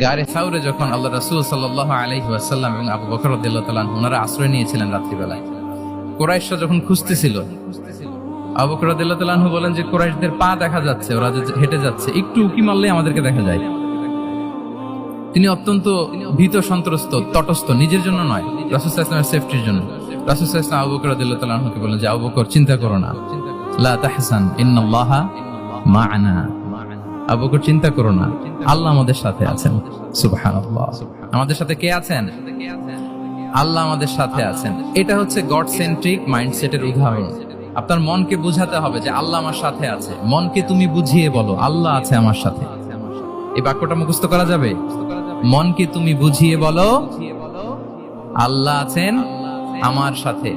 গারে সাউরে যখন আল্লাহ রাসুল সাল্লাহ আলহি আসাল্লাম এবং আবু বকর রদুল্লাহ ওনারা আশ্রয় নিয়েছিলেন রাত্রিবেলায়। কোরাইশরা যখন খুঁজতেছিল, আবু বকর রদুল্লাহ বলেন যে কোরাইশদের পা দেখা যাচ্ছে, ওরা হেঁটে যাচ্ছে, একটু উকি মারলেই আমাদেরকে দেখা যায়। তিনি অত্যন্ত ভীত, সন্ত্রস্ত, তটস্থ, নিজের জন্য নয় রাসুসাহ ইসলামের সেফটির জন্য। রাসুসাহ ইসলাম আবু বকর রদুল্লাহ বলেন যে, আবু বকর, চিন্তা করো না। লা তাহসান, ইন্নাল্লাহা মা'ানা। আবু বকর চিন্তা করো না। আল্লাহ আমাদের সাথে আছেন। সুবহানাল্লাহ। আমাদের সাথে কে আছেন? আল্লাহ আমাদের সাথে আছেন। এটা হচ্ছে গড সেন্ট্রিক মাইন্ডসেটের উদাহরণ। আপনার মনকে বুঝাতে হবে যে আল্লাহ আমার সাথে আছে। মনকে তুমি বুঝিয়ে বলো, আল্লাহ আছে আমার সাথে। এই বাক্যটা মুখস্থ করা যাবে? মনকে তুমি বুঝিয়ে বলো, আল্লাহ আছেন আমার সাথে।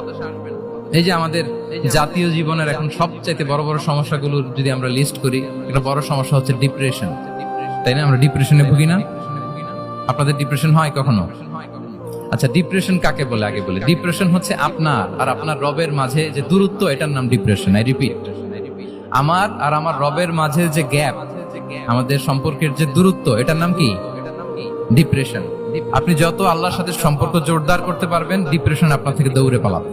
এই যে আমাদের জাতীয় জীবনের এখন সবচাইতে বড় বড় সমস্যাগুলোর যদি আমরা লিস্ট করি, একটা বড় সমস্যা হচ্ছে ডিপ্রেশন তাই না? আমরা ডিপ্রেশনে ভুগি না? আপনাদের ডিপ্রেশন হয় কখনো? আচ্ছা ডিপ্রেশন কাকে বলে? আগে বলে। ডিপ্রেশন হচ্ছে আপনার আর আপনার রবের মাঝে যে দূরত্ব, এটার নাম ডিপ্রেশন আই রিপিট আমার আর আমার রবের মাঝে যে গ্যাপ আমাদের সম্পর্কের যে দূরত্ব, এটার নাম কি? ডিপ্রেশন আপনি যত আল্লাহর সাথে সম্পর্ক জোরদার করতে পারবেন ডিপ্রেশন আপনার থেকে দৌড়ে পালাবে।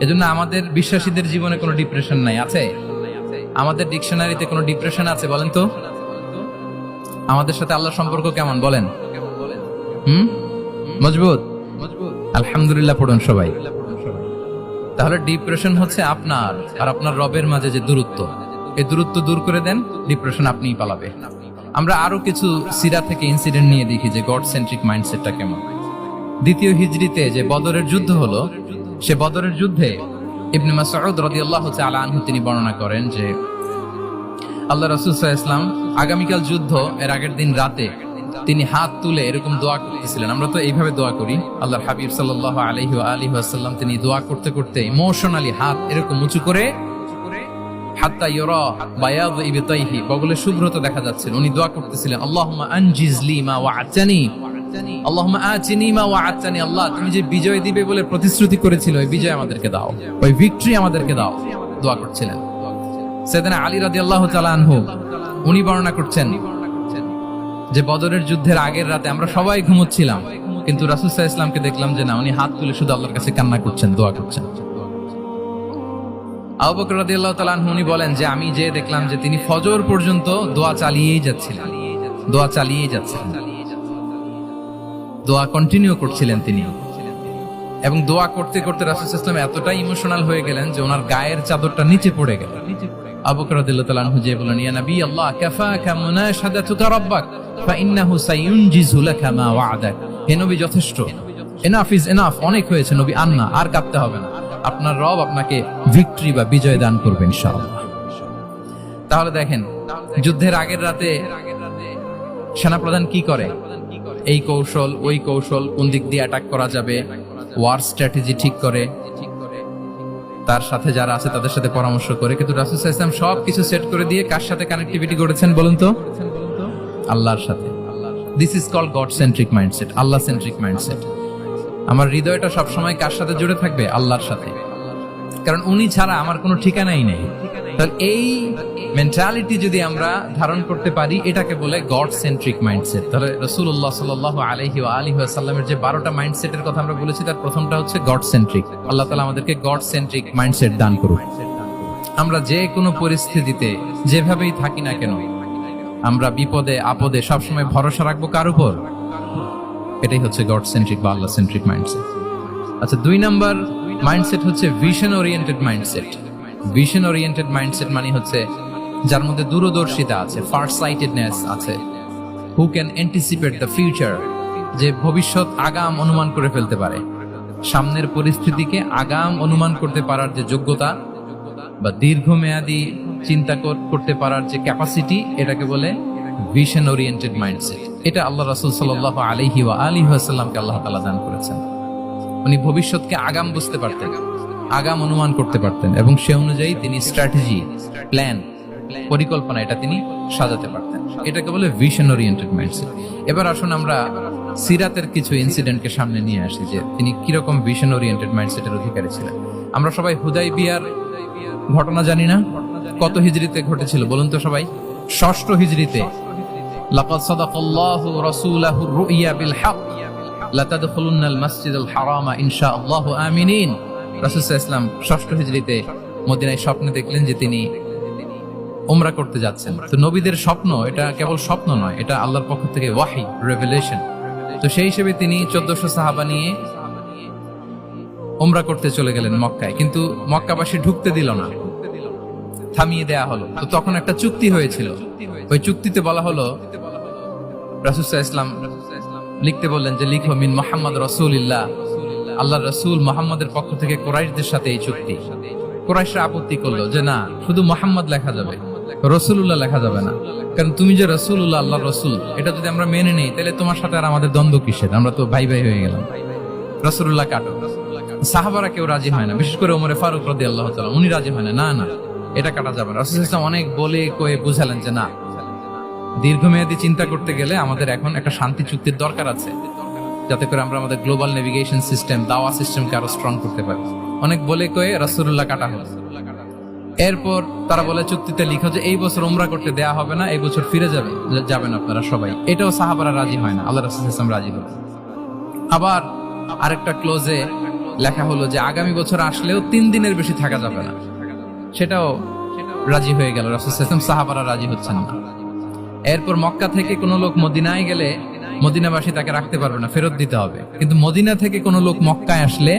এজন্য আমাদের বিশ্বাসীদের জীবনে কোনো ডিপ্রেশন নাই, আছে? আমাদের ডিকশনারিতে কোনো ডিপ্রেশন আছে বলেন তো? আমাদের সাথে আল্লাহর সম্পর্ক কেমন বলেন? হুম? মজবুত? আলহামদুলিল্লাহ পড়ুন সবাই। তাহলে ডিপ্রেশন হচ্ছে আপনার আর আপনার রবের মাঝে যে দূরত্ব। এই দূরত্ব দূর করে দেন ডিপ্রেশন আপনিই পালাবে। আমরা আরও কিছু সিরা থেকে ইনসিডেন্ট নিয়ে দেখি যে গড সেন্ট্রিক মাইন্ডসেটটা কেমন। দ্বিতীয় হিজরিতে যে বদরের যুদ্ধ হলো সে বদরের যুদ্ধে ইবনে মাসউদ রাদিয়াল্লাহু তাআলা আনহু তিনি বর্ণনা করেন যে, আল্লাহ রাসূল সাল্লাল্লাহু আলাইহি আগামীকাল যুদ্ধ এর আগের দিন রাতে তিনি হাত তুলে এরকম দোয়া করতেছিলেন। আমরা তো এইভাবে দোয়া করি। আল্লাহর হাবিব সাল্লাল্লাহু আলাইহি ওয়া আলিহি ওয়াসাল্লাম তিনি দোয়া করতে করতে ইমোশনালি হাত এরকম উঁচু করে হাত্তা ইয়রা বায়াদ ইবতাইহি বগলে শুভ্রতা দেখা যাচ্ছে। উনি দোয়া করতেছিলেন, আল্লাহুম্মা আনজিজলি মা ওয়া'তানি যে বদরের যুদ্ধের আগের রাতে আমরা সবাই ঘুমোচ্ছিলাম, কিন্তু সাল্লাল্লাহু ইসলামকে দেখলাম যে না, উনি হাত তুলে শুধু আল্লাহর কাছে কান্না করছেন, দোয়া করছেন। উনি বলেন যে আমি যে দেখলাম যে তিনি ফজর পর্যন্ত দোয়া চালিয়েই যাচ্ছিলেন। দোয়া চালিয়েই যাচ্ছিলেন। দোয়া কন্টিনিউ করছিলেন তিনি এবং দোয়া করতে করতে রাসূল ইসলাম এতটাই ইমোশনাল হয়ে গেলেন যে ওনার গায়ের চাদরটা নিচে পড়ে গেল। আবু বকর রাদিয়াল্লাহু তাআলা আনহু যে বলেন ইয়া নবী, আল্লাহ, কাফাকা মুনাশাদাতুকা রাব্বাক, ফাইন্নাহু সাইউনজিজু লাকা মা ওয়া'দাক। হে নবী, যথেষ্ট। এনাফ ইজ এনাফ অনেক হয়েছে নবী আন্না আর কাঁদতে হবে না। আপনার রব আপনাকে ভিক্টরি বা বিজয় দান করবে ইনশাআল্লাহ। তাহলে দেখেন, যুদ্ধের আগের রাতে সেনাপ্রধান কি করে? এই কৌশল, ওই কৌশল কোন দিক দিয়ে অ্যাটাক করা যাবে? ওয়ার স্ট্র্যাটেজি ঠিক করে। তার সাথে যারা আছে তাদের সাথে পরামর্শ করে। কিন্তু রাসুল ইসলাম সব কিছু সেট করে দিয়ে কার সাথে কানেক্টিভিটি করেছেন বলুন তো? আল্লাহর সাথে। This is call God centric mindset Allah centric mindset আমার হৃদয়টা সবসময় কার সাথে জুড়ে থাকবে? আল্লাহর সাথে। কারণ উনি ছাড়া আমার কোনো ঠিকানাই নেই। এই মেন্টালিটি যদি আমরা ধারণ করতে পারি, এটাকে বলে গড সেন্ট্রিক মাইন্ডসেট তাহলে রসুল্লাহ সাল আলহি আলহি আসাল্লামের যে বারোটা মাইন্ডসেটের কথা আমরা বলেছি, তার প্রথমটা হচ্ছে গড সেন্ট্রিক আল্লাহ তালা আমাদেরকে গড সেন্ট্রিক মাইন্ডসেট দান করুন আমরা যে কোনো পরিস্থিতিতে যেভাবেই থাকি না কেন, আমরা বিপদে, আপদে সবসময় ভরসা রাখব কার উপর? এটাই হচ্ছে গড সেন্ট্রিক বা আল্লাহ সেন্ট্রিক মাইন্ডসেট আচ্ছা দুই নাম্বার মাইন্ডসেট হচ্ছে vision oriented mindset vision oriented mindset মানে হচ্ছে, যার মধ্যে দূরদর্শিতা আছে ফার সাইটেডনেস আছে who can anticipate the future যে ভবিষ্যৎ আগাম অনুমান করে ফেলতে পারে। সামনের পরিস্থিতিকে আগাম অনুমান করতে পারার যে যোগ্যতা, বা দীর্ঘমেয়াদী চিন্তা করতে পারার যে ক্যাপাসিটি এটাকে বলে ভিশন ওরিয়েন্টেড মাইন্ডসেট এটা আল্লাহ রাসূল সাল্লাল্লাহু আলাইহি ওয়া আলিহি ওয়াসাল্লামকে আল্লাহ তাআলা দান করেছেন। উনি ভবিষ্যৎকে আগাম বুঝতে পারতেন। আগাম অনুমান করতে পারতেন এবং সে অনুযায়ী তিনি স্ট্র্যাটেজি প্ল্যান পরিকল্পনা এটা তিনি সাজাতে পারতেন। এটাকে বলে ভিশন ওরিয়েন্টেড মাইন্ডসেট এবার আসুন আমরা সিরাতের কিছু ইনসিডেন্টকে সামনে নিয়ে আসি যে তিনি কীরকম ভিশন ওরিয়েন্টেড মাইন্ডসেটের অধিকারী ছিলেন। আমরা সবাই হুদাই বিয়ার ঘটনা জানি না। কত হিজড়িতে ঘটেছিল বলুন তো সবাই? ষষ্ঠ হিজড়িতে, লাকাদ সাদাকাল্লাহু রাসূলাহু রুইয়া বিল হক, লাতাদখুলুন্নাল মাসজিদাল হারামা ইনশাআল্লাহু আমিনিন। রাসূল সাল্লাল্লাহু ষষ্ঠ হিজড়িতে মদিনায় স্বপ্নে দেখলেন যে তিনি উমরা করতে যাচ্ছেন। তো নবীদের স্বপ্ন, এটা কেবল স্বপ্ন নয়, এটা আল্লাহর পক্ষ থেকে ওয়াহি রেভেলেশন তো সেই হিসেবে তিনি চোদ্দশো সাহাবা নিয়ে উমরা করতে চলে গেলেন মক্কায়। কিন্তু মক্কাবাসী ঢুকতে দিল না, থামিয়ে দেয়া হলো। তো তখন একটা চুক্তি হয়েছিল। ওই চুক্তিতে বলা হলো রাসুসাহ ইসলাম লিখতে বললেন যে, লিখো, মিন মোহাম্মদ রসুলিল্লাহ। আল্লাহ রসুল মোহাম্মদের পক্ষ থেকে কোরাইশদের সাথে এই চুক্তি। কোরাইশরা আপত্তি করল যে না, শুধু মোহাম্মদ লেখা যাবে রসুল্লাহ লেখা যাবে না। কারণ তুমি যে রসুল্লাহ আল্লাহ রসুল, এটা যদি আমরা মেনে নেই, তাহলে তোমার সাথে আর আমাদের দ্বন্দ্ব কিসের? আমরা তো ভাই ভাই হয়ে গেলাম। রসুল্লাহ কাটো। সাহাবারা কেউ রাজি হয় না, বিশেষ করে ওমরে ফারুক রদি আল্লাহ উনি রাজি হয় না। না এটা কাটা যাবে রসুল ইসলাম অনেক বলে কয়ে বুঝালেন যে না, দীর্ঘমেয়াদী চিন্তা করতে গেলে আমাদের এখন একটা শান্তি চুক্তির দরকার আছে। যাতে করে আমরা আমাদের গ্লোবাল নেভিগেশন সিস্টেম দাওয়া সিস্টেমকে আরও স্ট্রং করতে পারি। অনেক বলে কয়ে রাসূলুল্লাহ কাটা হলো। এরপর তারা বলে চুক্তিতে লিখো যে, এই বছর ওমরা করতে দেয়া হবে না, এই বছর ফিরে যাবে, যাবেন আপনারা সবাই। এটাও সাহাবারা রাজি হয় না, আল্লাহ রাসুল ইসলাম রাজি হলো আবার আরেকটা ক্লোজে লেখা হলো যে, আগামী বছর আসলেও তিন দিনের বেশি থাকা যাবে না। সেটাও রাজি হয়ে গেল, রাসূল ইসলাম সাহাবারা রাজি হচ্ছেন না। এরপর মক্কা থেকে কোনো লোক মদিনায় গেলে মদিনাবাসী তাকে রাখতে পারবে না, ফেরত দিতে হবে। কিন্তু মদিনা থেকে কোনো লোক মক্কায় আসলে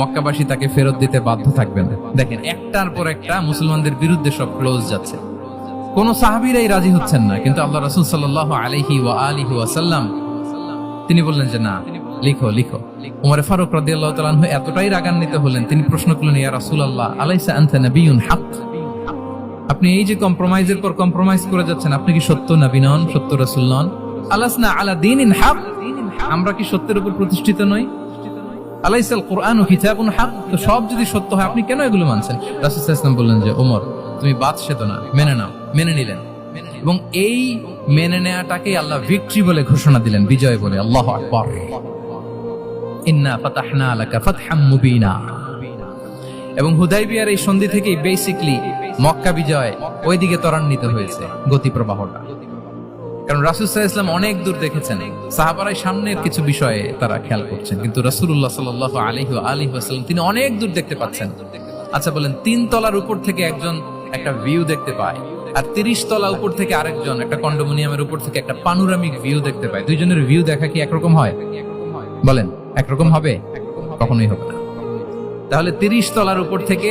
মক্কাবাসী তাকে ফেরত দিতে বাধ্য থাকবেন দেখেন, একটার পর একটা মুসলমানদের বিরুদ্ধে সব ক্লোজ যাচ্ছে। কোন সাহাবিরাই রাজি হচ্ছেন না, কিন্তু আল্লাহ রাসূল ওয়া আলিহি ওয়াসাল্লাম তিনি বললেন যে, না, লিখো লিখো। উমর ফারুক রাদিয়াল্লাহু তাআলা আনহু এতটাই রাগান্বিত হলেন, তিনি প্রশ্ন করলেন, ইয়া রাসূলুল্লাহ, আলাইসা আনতা হক? আপনি এই যে কম্প্রোমাইজের পর কম্প্রোমাইজ করে যাচ্ছেন, আপনি কি সত্য নবী নন, সত্য রাসূল নন? হক। আমরা কি সত্যের উপর প্রতিষ্ঠিত নই? কোরআন ও সব যদি সত্য হয়, আপনি কেন এগুলো মানছেন? বললেন যে, ওমর, তুমি বাদশা তো না, মেনে নাও, মেনে নিলেন। এবং এই মেনে আল্লাহ বলে ঘোষণা দিলেন, বিজয় বলে। আল্লাহ ফাতহাম এবং হুদাইবিয়ার এই সন্ধি থেকেই বেসিকলি মক্কা বিজয় ওইদিকে ত্বরান্বিত হয়েছে গতি প্রবাহটা কারণ রাসুল ইসলাম অনেক দূর দেখেছেন। সাহাবারাই সামনের কিছু বিষয়ে তারা খেয়াল করছেন। কিন্তু রাসূলুল্লাহ সাল্লাল্লাহু আলাইহি ওয়া আলিহি ওয়াসাল্লাম, তিনি অনেক দূর দেখতে পাচ্ছেন। আচ্ছা বলেন, তিন তলার উপর থেকে একজন একটা ভিউ দেখতে পায় আর তিরিশ তলা উপর থেকে আরেকজন একটা কন্ডোমিনিয়ামের উপর থেকে একটা পানোরামিক ভিউ দেখতে পায়। দুইজনের ভিউ দেখা কি একরকম হয়? বলেন, একরকম হবে? কখনোই হবে না। তাহলে তিরিশ তলার উপর থেকে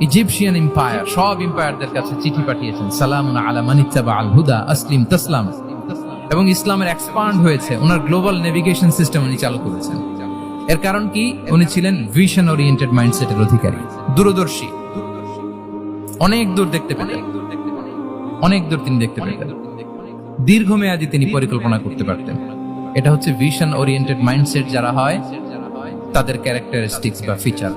Egyptian empire, সব এম্পায়ারদের কাছে চিঠি পাঠিয়েছেন, সালামুন আলা মানিত্তাবা আল হুদা, আসলিম তাসলাম। এবং ইসলামের এক্সপান্ড হয়েছে, ওনার গ্লোবাল নেভিগেশন সিস্টেম উনি চালু করেছেন। এর কারণ কি? উনি ছিলেন ভিশন ওরিয়েন্টেড মাইন্ডসেটের অধিকারী, দূরদর্শী। অনেক দূর দেখতে পেতেন। অনেক দূর তিনি দেখতে পেতেন। দীর্ঘমেয়াদী তিনি পরিকল্পনা করতে পারতেন। এটা হচ্ছে ভিশন ওরিয়েন্টেড মাইন্ডসেট যারা হয়, তাদের ক্যারেক্টারিস্টিক্স বা ফিচার